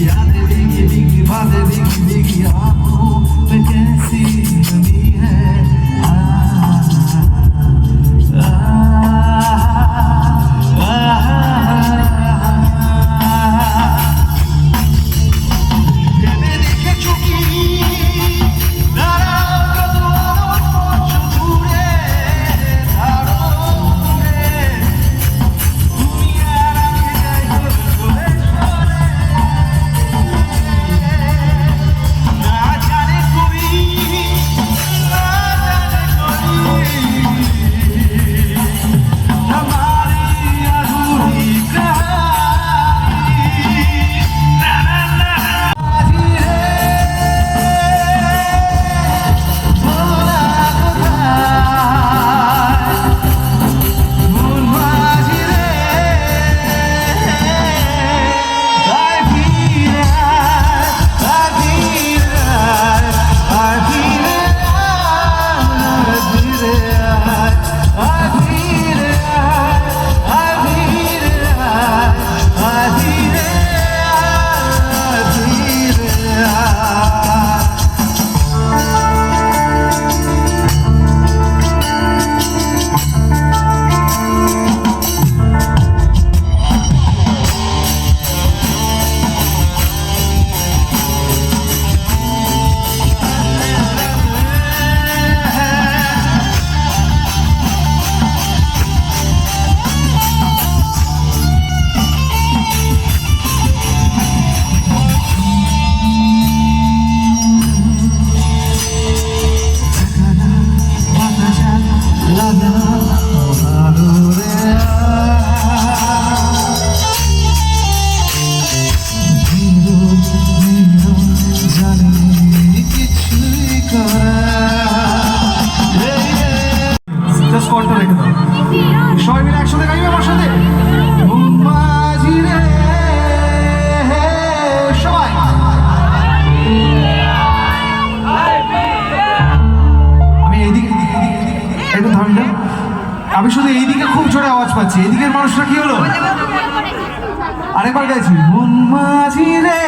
Я не віки, віки, вади, віки, віки, а. জোরে আওয়াজ পাচ্ছি। এদিকের মানুষরা কি হলো? আরেকবার গাইছি মন মাঝি রে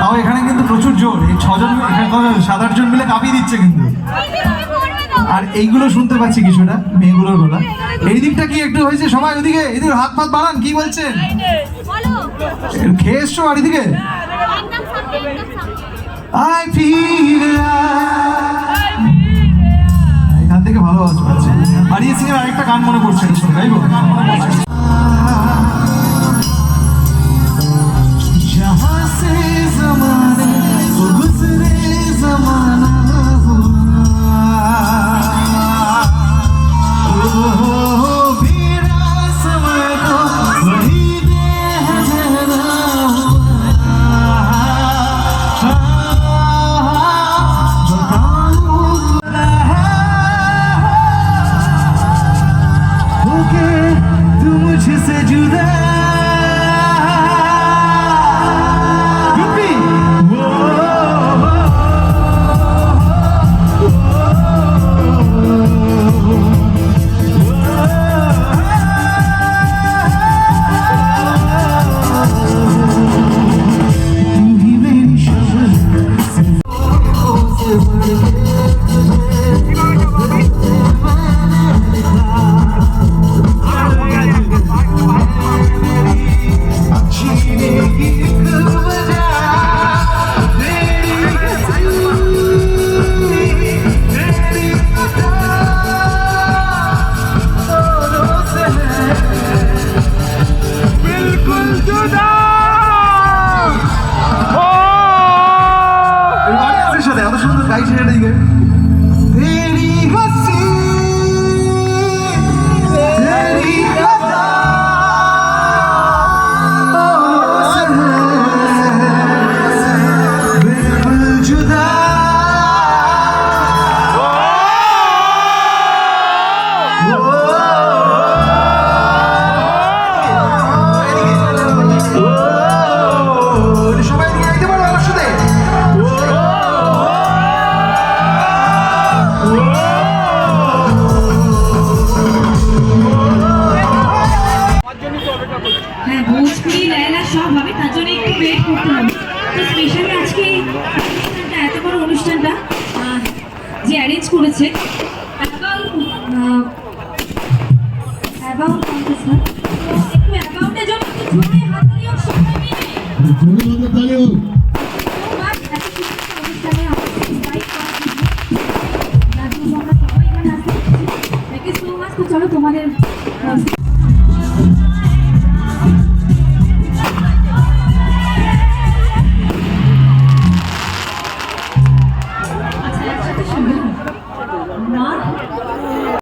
তাও এখানে কিন্তু প্রচুর জোর। এই ছজন সাত আটজন মিলে কাঁপিয়ে দিচ্ছে কিন্তু। আর এইগুলো শুনতে পাচ্ছি কিছুটা মেয়েগুলোর গলা। এই দিকটা কি একটু হয়েছে সবাই ওদিকে? এদিকে হাত পাত বাড়ান কি বলছেন? খেয়ে এসছো আর এদিকে? আই ফিরে এখান থেকে ভালো আওয়াজ পাচ্ছি আর এই সিঙ্গার আরেকটা গান মনে করছেন গাইব? Dat is. Dat. সব হবে, তার জন্য একটু ওয়েট করতে তো স্পেশালি আজকে অনুষ্ঠানটা, এত বড় অনুষ্ঠানটা যে অ্যারেঞ্জ করেছে চলো তোমাদের